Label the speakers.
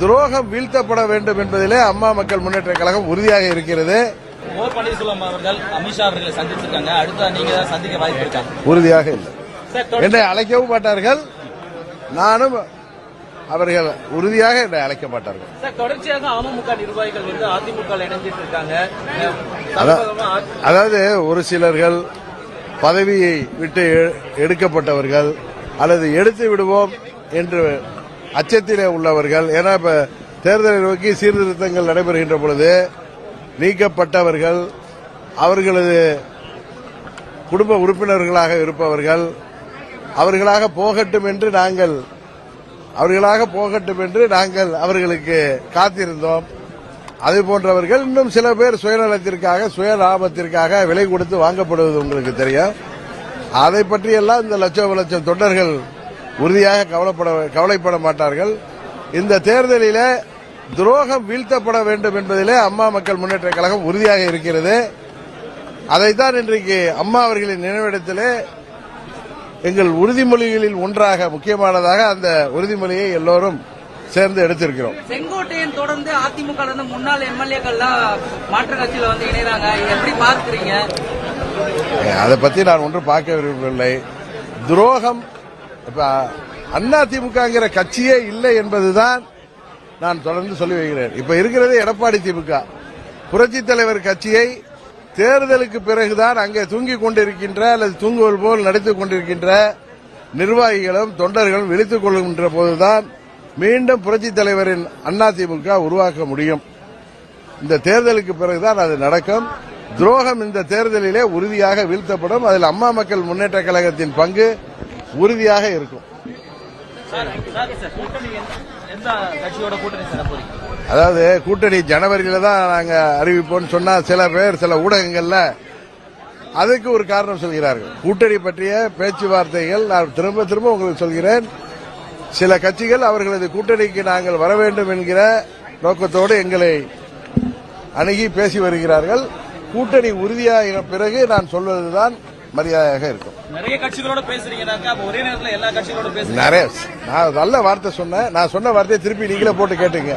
Speaker 1: துரோகம் வீழ்த்தப்பட வேண்டும் என்பதிலே அம்மா மக்கள் முன்னேற்ற கழகம் உறுதியாக இருக்கிறது.
Speaker 2: ஓ பன்னீர்செல்வம் அவர்கள் அமித்ஷா அவர்களை சந்திச்சிருக்காங்க. அடுத்த நீங்க சந்திக்க வாய்ப்பு இருக்கா?
Speaker 1: உறுதியாக இல்லை. என்னை அழைக்கவும் மாட்டார்கள். நானும் அவர்கள் உறுதியாக என்னை அழைக்க மாட்டார்கள்.
Speaker 2: தொடர்ச்சியாக அமமுக நிர்வாகிகள் வந்து அதிமுக இணைஞ்சிட்டு இருக்காங்க.
Speaker 1: அதாவது ஒரு சிலர்கள் பதவியை விட்டு எடுக்கப்பட்டவர்கள் அல்லது எடுத்து விடுவோம் என்று அச்சத்திலே உள்ளவர்கள். ஏன்னா இப்ப தேர்தலை நோக்கி சீர்திருத்தங்கள் நடைபெறுகின்ற பொழுது நீக்கப்பட்டவர்கள் அவர்களது குடும்ப உறுப்பினர்களாக இருப்பவர்கள் அவர்களாக போகட்டும் என்று நாங்கள் அவர்களாக போகட்டும் என்று நாங்கள் அவர்களுக்கு காத்திருந்தோம். அது போன்றவர்கள் இன்னும் சில பேர் சுயநலத்திற்காக சுயலாபத்திற்காக விலை கொடுத்து வாங்கப்படுவது உங்களுக்கு தெரியும். அதை பற்றியெல்லாம் இந்த லட்சம் லட்சம் தொண்டர்கள் உறுதியாக கவலைப்பட கவலைப்பட மாட்டார்கள். இந்த தேர்தலிலே துரோகம் வீழ்த்தப்பட வேண்டும் என்பதிலே அம்மா மக்கள் முன்னேற்ற கழகம் உறுதியாக இருக்கிறது. அதைத்தான் இன்றைக்கு அம்மா அவர்களின் நினைவிடத்திலே எங்கள் உறுதிமொழிகளில் ஒன்றாக முக்கியமானதாக அந்த உறுதிமொழியை எல்லோரும் சேர்ந்து எடுத்திருக்கிறோம்.
Speaker 3: செங்கோட்டையன் தொடர்ந்து அதிமுக முன்னாள் எம்எல்ஏக்கள்லாம் மாற்று கட்சியில வந்து இணைறாங்க எப்படி பார்க்கிறீங்க?
Speaker 1: அதை பத்தி நான் ஒன்றும் பார்க்க விரும்பவில்லை. துரோகம் இப்ப அண்ணா திமுகங்கிற கட்சியே இல்லை என்பதுதான் நான் தொடர்ந்து சொல்லி வைக்கிறேன். இப்ப இருக்கிறது எடப்பாடி திமுக. புரட்சி தலைவர் கட்சியை தேர்தலுக்கு பிறகுதான் அங்கே தூங்கிக் கொண்டிருக்கின்ற அல்லது தூங்குவது போல் நடித்துக் கொண்டிருக்கின்ற நிர்வாகிகளும் தொண்டர்களும் விழித்துக் கொள்கின்ற போதுதான் மீண்டும் புரட்சி தலைவரின் அண்ணா திமுக உருவாக்க முடியும். இந்த தேர்தலுக்கு பிறகுதான் அது நடக்கும். துரோகம் இந்த தேர்தலிலே உறுதியாக வீழ்த்தப்படும். அதில் அம்மா மக்கள் முன்னேற்ற கழகத்தின் பங்கு உறுதியாக இருக்கும். அதாவது கூட்டணி ஜனவரியில தான் நாங்க அறிவிப்போம்னு சொன்னா சில பேர் சில ஊடகங்கள்ல அதுக்கு ஒரு காரணம் சொல்கிறார்கள். கூட்டணி பற்றிய பேச்சுவார்த்தைகள் நான் திரும்ப திரும்ப உங்களுக்கு சொல்கிறேன். சில கட்சிகள் அவர்களது கூட்டணிக்கு நாங்கள் வர வேண்டும் என்கிற நோக்கத்தோடு எங்களை அணுகி பேசி வருகிறார்கள். கூட்டணி உறுதியாக பிறகு நான் சொல்வதுதான் மரியாதையாக இருக்கும்.
Speaker 2: நிறைய கட்சிகளோட பேசுறீங்கன்னாக்கா அப்ப ஒரே நேரத்துல எல்லா கட்சிகளோட பேசுறீங்க.
Speaker 1: நிறைய நான் நல்ல வார்த்தை சொன்னேன். நான் சொன்ன வார்த்தையை திருப்பி நீங்களே போட்டு கேட்டுங்க